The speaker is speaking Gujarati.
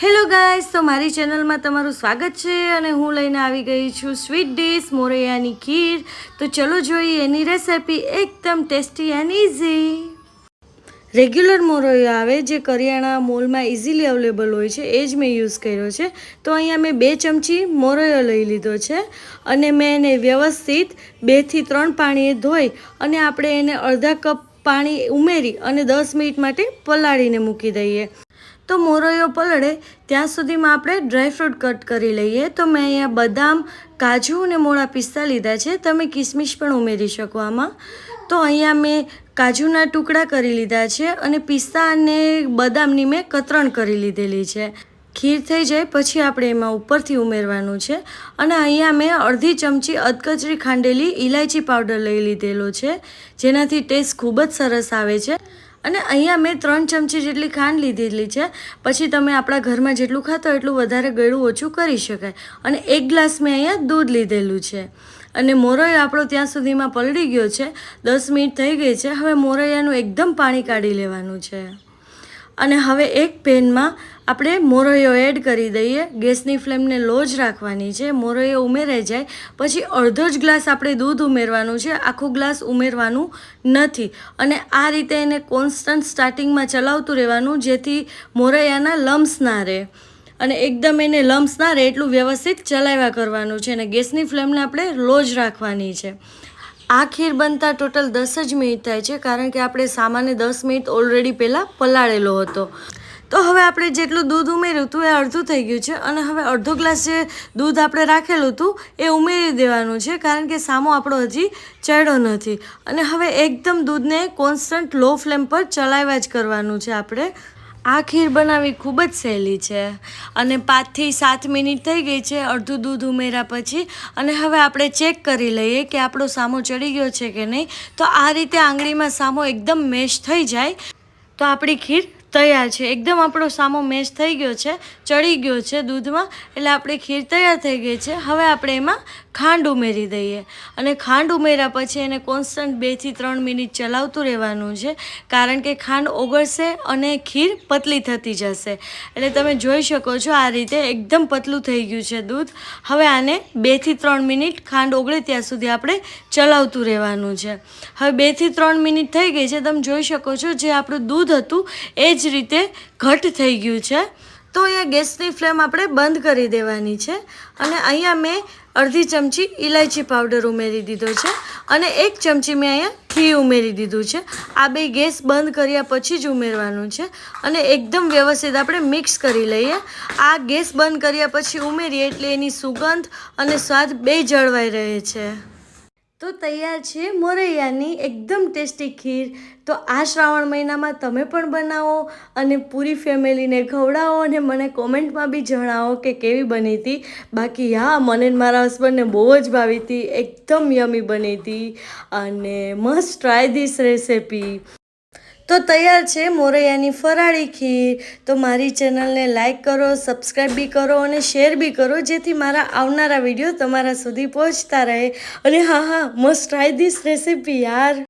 હેલો ગાઈસ તો મારી ચેનલમાં તમારું સ્વાગત છે અને હું લઈને આવી ગઈ છું સ્વીટ ડીશ મોરૈયાની ખીર. તો ચલો જોઈએ એની રેસિપી એકદમ ટેસ્ટી એન્ડ ઇઝી રેગ્યુલર મોરૈયો આવે જે કરિયાણા મોલમાં ઇઝીલી અવેલેબલ હોય છે, એ જ મેં યુઝ કર્યો છે. તો અહીંયા મેં બે ચમચી મોરૈયો લઈ લીધો છે અને મેં એને વ્યવસ્થિત બેથી ત્રણ પાણીએ ધોઈ અને આપણે એને અડધા કપ પાણી ઉમેરી અને દસ મિનિટ માટે પલાળીને મૂકી દઈએ. તો મોરૈયો પલળે, ત્યાં સુધીમાં આપણે ડ્રાયફ્રૂટ કટ કરી લઈએ. તો મેં અહીંયા બદામ, કાજુ અને મોળા પિસ્તા લીધા છે. તમે કિસમિસ પણ ઉમેરી શકો આમાં. તો અહીંયા મેં કાજુના ટુકડા કરી લીધા છે અને પિસ્તા અને બદામની મેં કતરણ કરી લીધેલી છે. ખીર થઈ જાય, પછી આપણે એમાં ઉપરથી ઉમેરવાનું છે. અને અહીંયા મેં અડધી ચમચી અધકચરી ખાંડેલી ઇલાયચી પાવડર લઈ લીધેલો છે, જેનાથી ટેસ્ટ ખૂબ જ સરસ આવે છે. અને અહીંયા મેં ત્રણ ચમચી જેટલી ખાંડ લીધેલી છે, પછી તમે આપણા ઘરમાં જેટલું ખાતો એટલું વધારે ગળું ઓછું કરી શકાય. અને એક ગ્લાસ મેં અહીંયા દૂધ લીધેલું છે. અને મોરૈયો આપણો ત્યાં સુધીમાં પલળી ગયો છે, દસ મિનિટ થઈ ગઈ છે. હવે મોરૈયાનું એકદમ પાણી કાઢી લેવાનું છે. અને હવે એક પેનમાં આપણે મોરૈયો એડ કરી દઈએ. ગેસની ફ્લેમને લો જ રાખવાની છે. મોરૈયો ઉમેરાઈ જાય. પછી અડધો જ ગ્લાસ આપણે દૂધ ઉમેરવાનું છે. આખું ગ્લાસ ઉમેરવાનું નથી. અને આ રીતે એને કોન્સ્ટન્ટ સ્ટાર્ટિંગમાં ચલાવતું રહેવાનું, જેથી મોરૈયાના લમ્સ ના રહે. અને એકદમ એને લમ્સ ના રહે એટલું વ્યવસ્થિત ચલાવ્યા કરવાનું છે. અને ગેસની ફ્લેમને આપણે લો જ રાખવાની છે. આ ખીર બનતા ટોટલ દસ જ મિનિટ થાય છે, કારણ કે આપણે સામાન્ય દસ મિનિટ ઓલરેડી પહેલાં પલાળેલો હતો. તો હવે આપણે જેટલું દૂધ ઉમેર્યું હતું એ અડધું થઈ ગયું છે, અને હવે અડધો ગ્લાસ જે દૂધ આપણે રાખેલું હતું એ ઉમેરી દેવાનું છે, કારણ કે સામો આપણો હજી ચડ્યો નથી. અને હવે એકદમ દૂધને કોન્સ્ટન્ટ લો ફ્લેમ પર ચલાવ્યા જ કરવાનું છે આપણે. આ ખીર બનાવવી ખૂબ જ સહેલી છે અને પાંચથી સાત મિનિટ થઈ ગઈ છે અડધું દૂધ ઉમેર્યા પછી અને હવે આપણે ચેક કરી લઈએ કે આપણો સામો ચડી ગયો છે કે નહીં. તો આ રીતે આંગળીમાં સામો એકદમ મેશ થઈ જાય. તો આપણી ખીર તૈયાર છે. એકદમ આપણો સામો મેશ થઈ ગયો છે, ચડી ગયો છે દૂધમાં. એટલે આપણી ખીર તૈયાર થઈ ગઈ છે. હવે આપણે એમાં ખાંડ ઉમેરી દઈએ. અને ખાંડ ઉમેર્યા પછી એને કોન્સ્ટન્ટ બેથી ત્રણ મિનિટ ચલાવતું રહેવાનું છે. કારણ કે ખાંડ ઓગળશે અને ખીર પતલી થતી જશે. એટલે તમે જોઈ શકો છો આ રીતે એકદમ પતલું થઈ ગયું છે દૂધ. હવે આને બેથી ત્રણ મિનિટ ખાંડ ઓગળે ત્યાં સુધી આપણે ચલાવતું રહેવાનું છે. હવે બેથી ત્રણ મિનિટ થઈ ગઈ છે. તમે જોઈ શકો છો જે આપણું દૂધ હતું એ જ રીતે ઘટ થઈ ગયું છે. તો એ ગેસની ફ્લેમ આપણે બંધ કરી દેવાની છે અને અહીંયા મેં અડધી ચમચી ઇલાયચી પાવડર ઉમેરી દીધો છે અને એક ચમચી મેં અહીંયા ઘી ઉમેરી દીધું છે. આ બે ગેસ બંધ કર્યા પછી જ ઉમેરવાનું છે અને એકદમ વ્યવસ્થિત આપણે મિક્સ કરી લઈએ. આ ગેસ બંધ કર્યા પછી ઉમેરીએ એટલે એની સુગંધ અને સ્વાદ બે જળવાઈ રહે છે. તો તૈયાર છે મોરૈયાની એકદમ ટેસ્ટી ખીર. તો આ શ્રાવણ મહિનામાં તમે પણ બનાવો અને પૂરી ફેમિલીને ખવડાવો અને મને કોમેન્ટમાં બી જણાવો કે કેવી બની હતી. બાકી હા, મને મારા હસબન્ડને બહુ જ ભાવી હતી. એકદમ યમી બની હતી. અને મસ્ટ ટ્રાય ધીસ રેસિપી તો તૈયાર છે મોરૈયાની ફરાળી ખીર. તો મારી ચેનલને લાઇક કરો, સબસ્ક્રાઈબ બી કરો અને શેર બી કરો, જેથી મારા આવનારા વીડિયો તમારા સુધી પહોંચતા રહે. અને હા હા, મસ્ટ ટ્રાય ધીસ રેસીપી યાર.